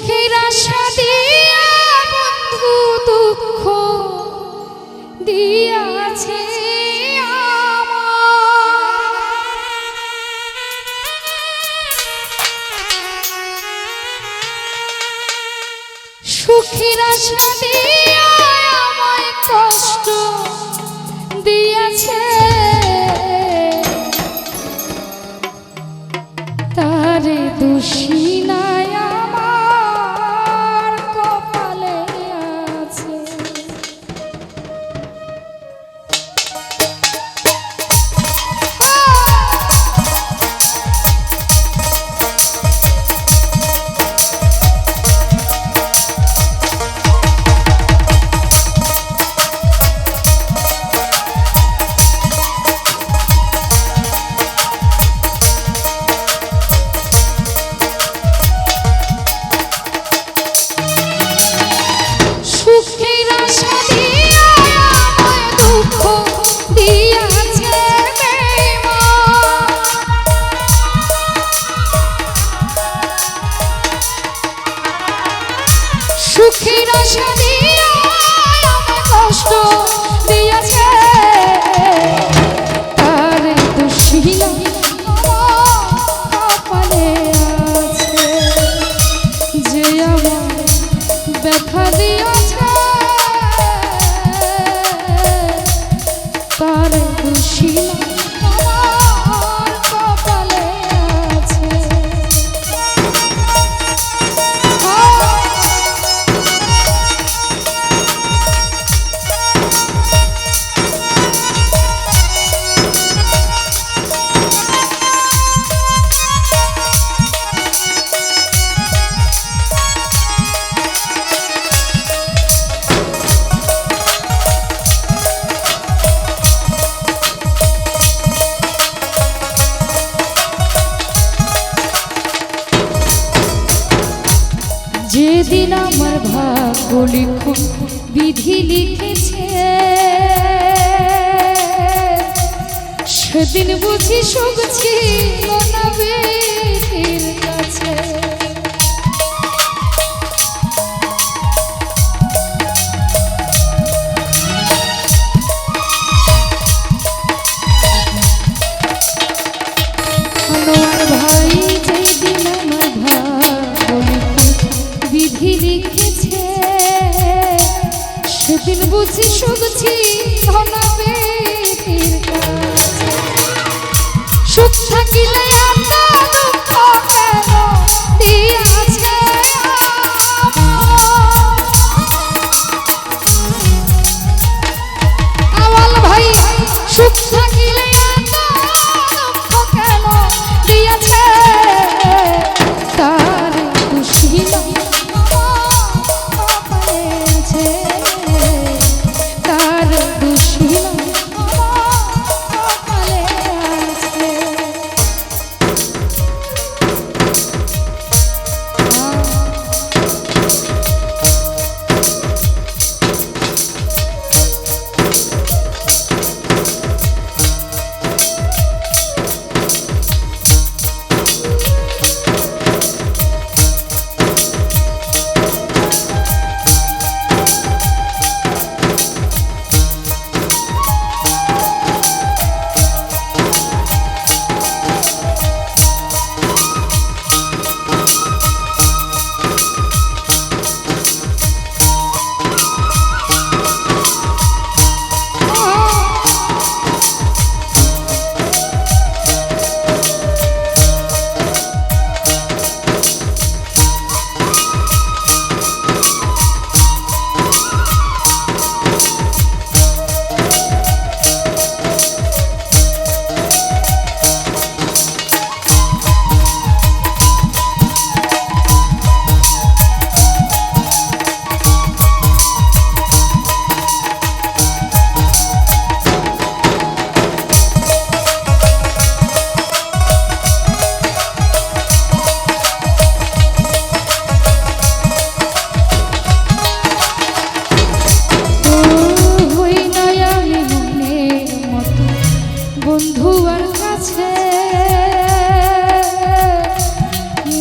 সুখের আশা দিয়া বন্ধু দুঃখ দিয়াছে আমায় কষ্ট লিখুন। বিধি লিখেছে। সেদিন বুঝি সুখ কাছে সবছি ধনা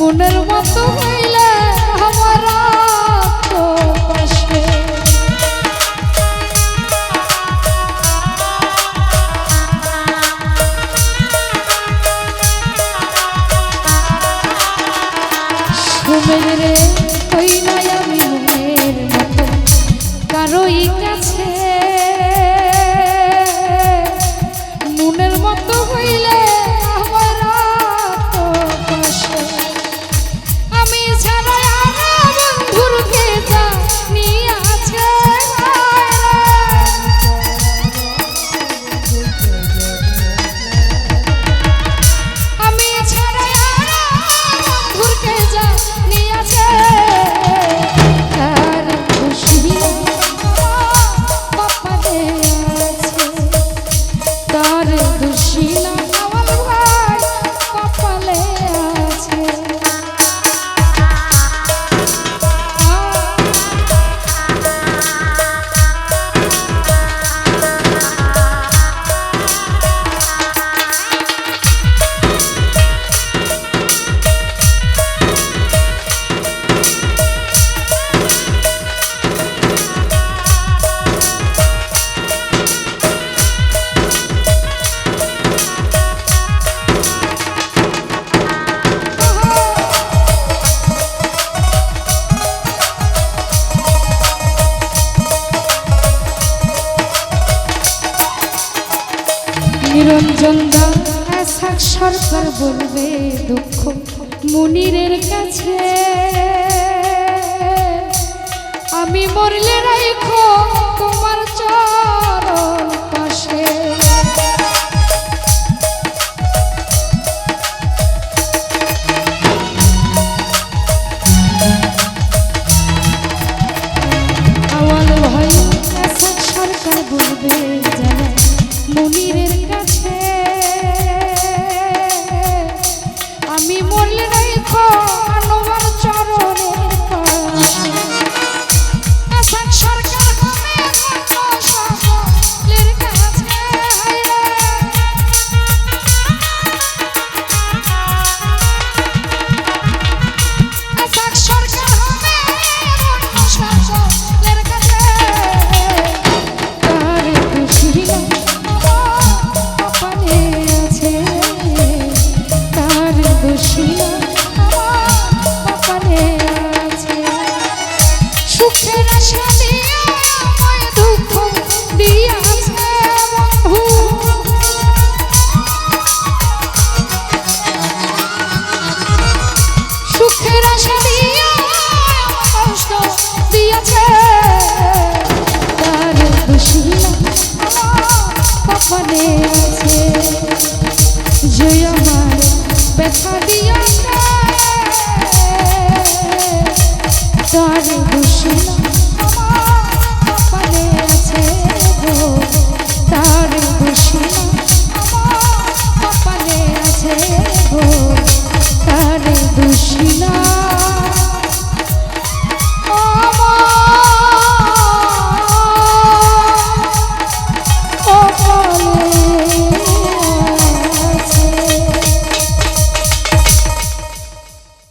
মনের মতো হইলে আমার পাশে রে দরকার বলবে দুঃখ মুনিরের কাছে। আমি মরলে রাখো তোমার চা যে আমার ব্যথা